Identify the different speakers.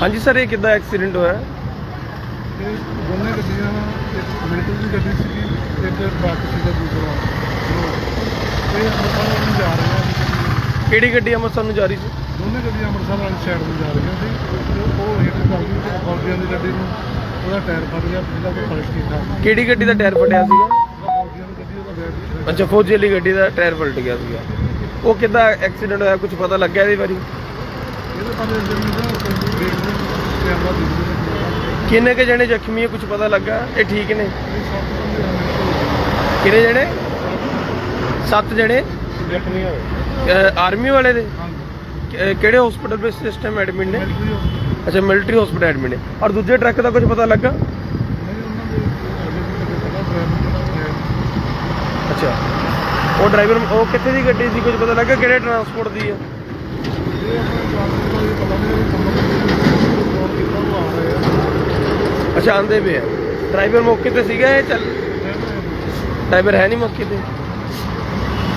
Speaker 1: ਹਾਂਜੀ ਸਰ ਇਹ ਕਿੱਦਾਂ ਐਕਸੀਡੈਂਟ ਹੋਇਆ?
Speaker 2: ਇਹ ਦੋਨੇ ਗੱਡੀਆਂ ਇੱਕ ਮਿਲਟਰੀ ਦੀ ਗੱਡੀ ਸੀਗੀ ਇੱਕ ਟਰੱਕ ਸੀਗਾ ਦੂਸਰਾ। ਇਹ ਅੰਮ੍ਰਿਤਸਰ ਨੂੰ ਜਾ ਰਹੇ ਆ
Speaker 1: ਕਿਹੜੀ ਗੱਡੀ ਅੰਮ੍ਰਿਤਸਰ ਨੂੰ ਜਾ ਰਹੀ ਸੀ?
Speaker 2: ਦੋਨੇ ਗੱਡੀਆਂ ਅੰਮ੍ਰਿਤਸਰ ਵਾਲੀ ਸਾਈਡ ਨੂੰ ਜਾ ਰਹੀਆਂ ਸੀ। ਉਹ ਹਿੱਟ ਕਰ ਗਈ ਤੇ ਫੌਜੀਆਂ ਦੀ ਗੱਡੀ ਨੂੰ ਉਹਦਾ ਟਾਇਰ ਫਟ ਗਿਆ ਪਿਛਲਾ ਕੋਈ ਫ਼ਰਕ ਨਹੀਂ ਥਾ
Speaker 1: ਕਿਹੜੀ ਗੱਡੀ ਦਾ ਟਾਇਰ ਫਟਿਆ ਸੀਗਾ? ਅੱਛਾ ਫੌਜੀ ਵਾਲੀ ਗੱਡੀ ਦਾ ਟਾਇਰ ਪਲਟ ਗਿਆ ਸੀਗਾ। ਉਹ ਕਿੱਦਾਂ ਐਕਸੀਡੈਂਟ ਹੋਇਆ? ਕੁਝ ਪਤਾ ਲੱਗਿਆ ਇਹਦੇ ਬਾਰੇ?
Speaker 2: ਇਹਦੇ ਬਾਰੇ ਜਿਹੜੀ ਨਾ ਕੋਈ ਦੇਖਦੇ ਕੈਮਰਾ ਦੇਖਦੇ ਨੇ
Speaker 1: ਕਿੰਨੇ ਕੇ ਜਣੇ ਜ਼ਖਮੀ ਆ ਕੁਝ ਪਤਾ ਲੱਗਾ? ਇਹ ਠੀਕ ਨੇ? ਕਿੰਨੇ ਜਣੇ? ਸੱਤ ਜਣੇ?
Speaker 2: ਜ਼ਖਮੀ ਹੋਏ।
Speaker 1: ਆਰਮੀ ਵਾਲੇ ਦੇ? ਕਿਹੜੇ ਹਸਪੀਟਲ ਵਿੱਚ ਸਿਸਟਮ ਐਡਮਿਟ ਨੇ? ਅੱਛਾ ਮਿਲਟਰੀ ਹਸਪੀਟਲ ਐਡਮਿਟ ਨੇ। ਔਰ ਦੂਜੇ ਟਰੱਕ ਦਾ ਕੁਝ ਪਤਾ ਲੱਗਾ?
Speaker 2: ਹੈ।
Speaker 1: ਅੱਛਾ। ਉਹ ਡਰਾਈਵਰ ਉਹ ਕਿੱਥੇ ਦੀ ਗੱਡੀ ਸੀ? ਕੁਝ ਪਤਾ ਲੱਗਾ ਕਿਹੜੇ ਟਰਾਂਸਪੋਰਟ ਦੀ ਆ
Speaker 2: ਇਹ ਆਪਣੇ ਜਵਾਨ ਨੂੰ ਇਹ ਪਤਾ ਨਹੀਂ ਕਿ ਕੰਮ ਫੋਨ ਕੀਤਾ ਉਹ ਆ ਰਹੇ ਆ
Speaker 1: ਪਏ ਆ। ਡਰਾਈਵਰ ਮੌਕੇ ਤੇ ਸੀਗਾ ਇਹ? ਚੱਲ।
Speaker 2: ਡਰਾਈਵਰ
Speaker 1: ਡਰਾਈਵਰ ਹੈ ਨਹੀਂ ਮੌਕੇ ਤੇ।